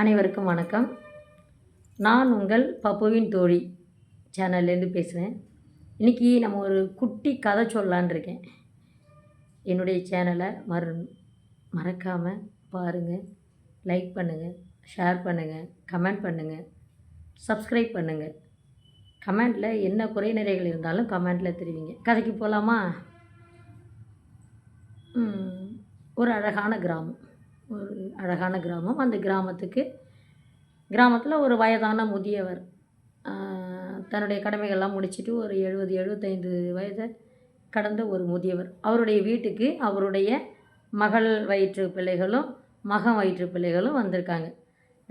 அனைவருக்கும் வணக்கம். நான் உங்கள் பப்புவின் தோழி சேனல்லேருந்து பேசுகிறேன். இன்றைக்கி நம்ம ஒரு குட்டி கதை சொல்லலான்னு இருக்கேன். என்னுடைய சேனலை மறு மறக்காமல் பாருங்கள் லைக் பண்ணுங்கள் ஷேர் பண்ணுங்கள் கமெண்ட் பண்ணுங்கள் சப்ஸ்கிரைப் பண்ணுங்கள் கமெண்டில் என்ன குறை நிறைகள் இருந்தாலும் கமெண்டில் தெரிவிங்க. கதைக்கு போகலாமா? ஒரு அழகான கிராமம். ஒரு அழகான கிராமம். அந்த கிராமத்துக்கு கிராமத்தில் ஒரு வயதான முதியவர் தன்னுடைய கடமைகள்லாம் முடிச்சிட்டு ஒரு எழுபது எழுபத்தைந்து வயதை கடந்த ஒரு முதியவர். அவருடைய வீட்டுக்கு அவருடைய மகள் வயிற்று பிள்ளைகளும் மகன் வயிற்று பிள்ளைகளும் வந்திருக்காங்க.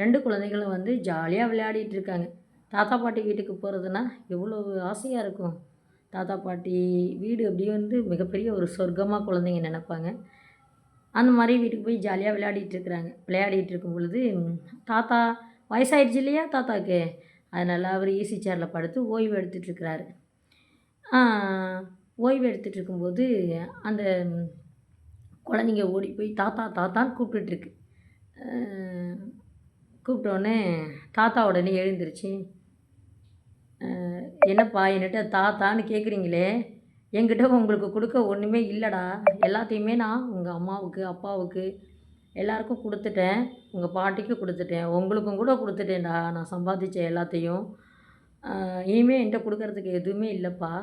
ரெண்டு குழந்தைகளும் வந்து ஜாலியாக விளையாடிட்டு இருக்காங்க. தாத்தா பாட்டி வீட்டுக்கு போகிறதுனா எவ்வளோ ஆசையாக இருக்கும். தாத்தா பாட்டி வீடு அப்படியே வந்து மிகப்பெரிய ஒரு சொர்க்கமாக குழந்தைங்க நினைப்பாங்க. அந்த மாதிரி வீட்டுக்கு போய் ஜாலியாக விளையாடிட்டு இருக்கிறாங்க. விளையாடிட்டு இருக்கும் பொழுது தாத்தா வயசாயிடுச்சு இல்லையா தாத்தாவுக்கு அதனால் அவர் ஈசி சேரில் படுத்து ஓய்வு எடுத்துகிட்ருக்கிறாரு ஓய்வு எடுத்துகிட்டு இருக்கும்போது அந்த குழந்தைங்க ஓடி போய் தாத்தா தாத்தான்னு கூப்பிட்டுட்ருக்கு கூப்பிட்டோடனே தாத்தா உடனே எழுந்துருச்சு. என்னப்பா என்னட்ட தாத்தான்னு கேட்குறீங்களே என்கிட்ட உங்களுக்கு கொடுக்க ஒன்றுமே இல்லைடா. எல்லாத்தையுமே நான் உங்கள் அம்மாவுக்கு அப்பாவுக்கு எல்லாருக்கும் கொடுத்துட்டேன். உங்கள் பாட்டிக்கு கொடுத்துட்டேன். உங்களுக்கும் கூட கொடுத்துட்டேன்டா. நான் சம்பாதிச்ச எல்லாத்தையும். இனிமேல் இனிமே என்கிட்ட கொடுக்கறதுக்கு எதுவுமே இல்லைப்பா.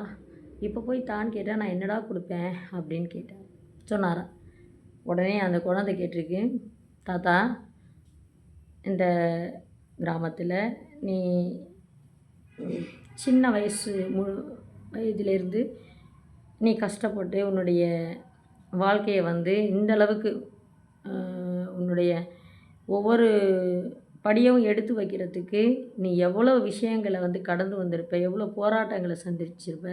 இப்போ போய் தான் கேட்டால் நான் என்னடா கொடுப்பேன் அப்படின்னு கேட்டேன் சொன்னாரா. உடனே அந்த குழந்தை கேட்டிருக்கு. தாத்தா இந்த கிராமத்தில் நீ சின்ன வயசு முழு வயதிலிருந்து நீ கஷ்டப்பட்டு உன்னுடைய வாழ்க்கையை வந்து இந்த அளவுக்கு உன்னுடைய ஒவ்வொரு படியும் எடுத்து வைக்கிறதுக்கு நீ எவ்வளோ விஷயங்களை வந்து கடந்து வந்திருப்ப எவ்வளோ போராட்டங்களை சந்திச்சிருப்ப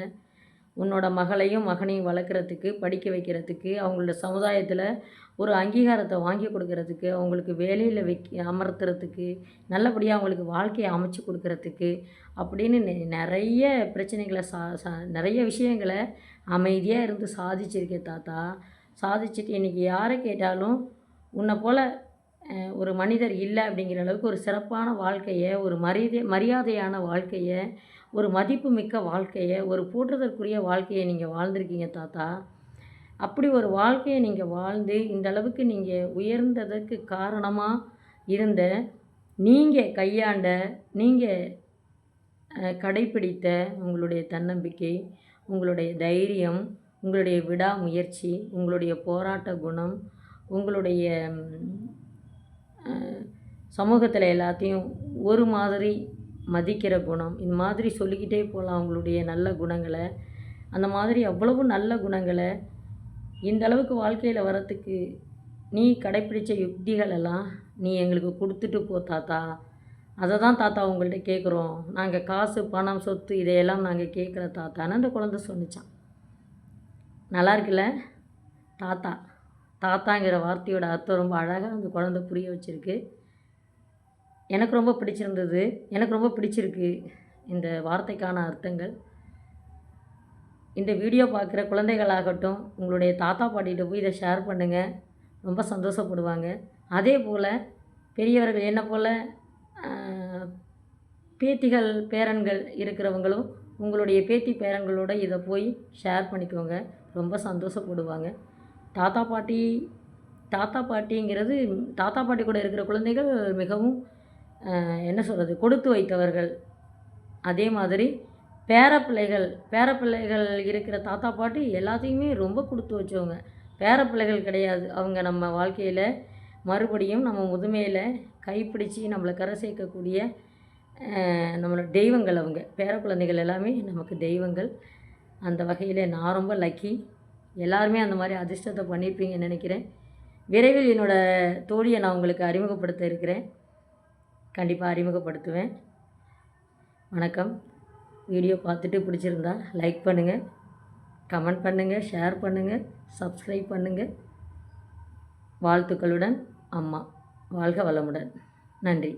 உன்னோட மகளையும் மகனையும் வளர்க்குறதுக்கு படிக்க வைக்கிறதுக்கு அவங்களோட சமுதாயத்தில் ஒரு அங்கீகாரத்தை வாங்கி கொடுக்கறதுக்கு அவங்களுக்கு வேலையில் வைக்க அமர்த்துறதுக்கு நல்லபடியாக அவங்களுக்கு வாழ்க்கையை அமைச்சு கொடுக்கறதுக்கு அப்படின்னு நிறைய பிரச்சனைகளை சா சா நிறைய விஷயங்களை அமைதியாக இருந்து சாதிச்சிருக்கேன் தாத்தா. சாதிச்சுட்டு இன்றைக்கி யாரை கேட்டாலும் உன்னை போல் ஒரு மனிதர் இல்லை அப்படிங்கிற அளவுக்கு ஒரு சிறப்பான வாழ்க்கையை ஒரு மரியாதை மரியாதையான வாழ்க்கையை ஒரு மதிப்புமிக்க வாழ்க்கையை ஒரு போற்றுதற்குரிய வாழ்க்கையை நீங்கள் வாழ்ந்திருக்கீங்க தாத்தா. அப்படி ஒரு வாழ்க்கையை நீங்கள் வாழ்ந்து இந்த அளவுக்கு நீங்கள் உயர்ந்ததற்கு காரணமாக இருந்த நீங்கள் கையாண்ட நீங்கள் கடைப்பிடித்த உங்களுடைய தன்னம்பிக்கை உங்களுடைய தைரியம் உங்களுடைய விடாமுயற்சி உங்களுடைய போராட்ட குணம் உங்களுடைய சமூகத்தில் எல்லாத்தையும் ஒரு மாதிரி மதிக்கிற குணம் இந்த மாதிரி சொல்லிக்கிட்டே போகலாம் அவங்களுடைய நல்ல குணங்களை. அந்த மாதிரி அவ்வளவு நல்ல குணங்களை இந்த அளவுக்கு வாழ்க்கையில் வரத்துக்கு நீ கடைப்பிடிச்ச யுக்திகளெல்லாம் நீ எங்களுக்கு கொடுத்துட்டு போ தாத்தா. அதை தான் தாத்தா உங்கள்கிட்ட கேட்குறோம் நாங்கள் காசு பணம் சொத்து இதையெல்லாம் நாங்கள் கேட்குற தாத்தான்னு அந்த குழந்த சொன்னிச்சான். நல்லா இருக்குல்ல? தாத்தா. தாத்தாங்கிற வார்த்தையோட அர்த்தம் ரொம்ப அழகாக அந்த குழந்தை புரிய வச்சுருக்கு. எனக்கு ரொம்ப பிடிச்சிருந்தது. எனக்கு ரொம்ப பிடிச்சிருக்கு இந்த வார்த்தைக்கான அர்த்தங்கள். இந்த வீடியோ பார்க்குற குழந்தைகளாகட்டும் உங்களுடைய தாத்தா பாட்டிகிட்ட போய் இதை ஷேர் பண்ணுங்கள் ரொம்ப சந்தோஷப்படுவாங்க. அதே போல் பெரியவர்கள் என்ன போல் பேத்திகள் பேரன்கள் இருக்கிறவங்களும் உங்களுடைய பேத்தி பேரன்களோட இதை போய் ஷேர் பண்ணிக்கோங்க. ரொம்ப சந்தோஷப்படுவாங்க. தாத்தா பாட்டி தாத்தா பாட்டிங்கிறது தாத்தா பாட்டி கூட இருக்கிற குழந்தைகள் மிகவும் என்ன சொல்கிறது கொடுத்து வைத்தவர்கள். அதே மாதிரி பேரப்பிள்ளைகள் பேரப்பிள்ளைகள் இருக்கிற தாத்தா பாட்டி எல்லாத்தையுமே ரொம்ப கொடுத்து வச்சவங்க. பேரப்பிள்ளைகள் கிடையாது. அவங்க நம்ம வாழ்க்கையில் மறுபடியும் நம்ம முதுமையில் கைப்பிடிச்சு நம்மளை கரை சேர்க்கக்கூடிய நம்மளோட தெய்வங்கள் அவங்க. பேரக்குழந்தைகள் எல்லாமே நமக்கு தெய்வங்கள். அந்த வகையில் நான் ரொம்ப லக்கி எல்லாருமே அந்த மாதிரி அதிர்ஷ்டத்தை பண்ணியிருப்பீங்கன்னு நினைக்கிறேன். விரைவில் என்னோடய தோழியை நான் உங்களுக்கு அறிமுகப்படுத்த இருக்கிறேன். கண்டிப்பாக அறிமுகப்படுத்துவேன். வணக்கம். வீடியோ பார்த்துட்டு பிடிச்சிருந்தா லைக் பண்ணுங்கள் கமெண்ட் பண்ணுங்கள் ஷேர் பண்ணுங்கள் சப்ஸ்கிரைப் பண்ணுங்கள் வாழ்த்துக்களுடன் அம்மா. வாழ்க வளமுடன். நன்றி.